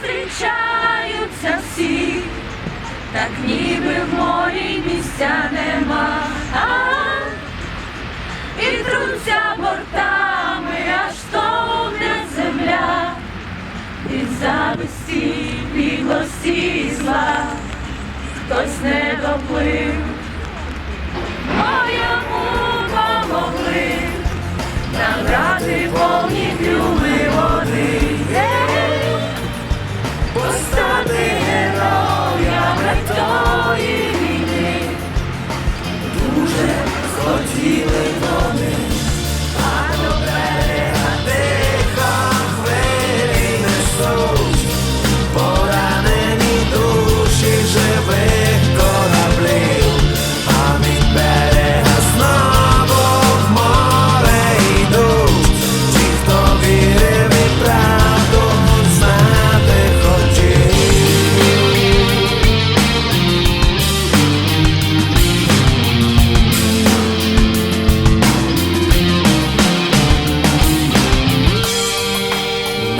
зустрічаються всі, так ніби в морі місця нема. А, і труться бортами, аж товне земля, від зависті, біглості і зла, хтось не доплив,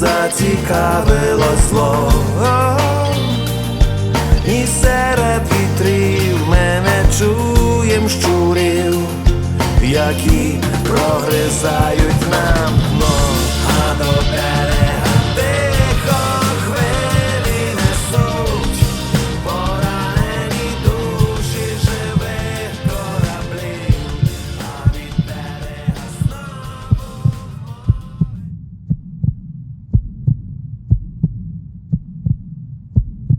ним слово. І серед вітрів мене чуєм щурів, які прогризають нам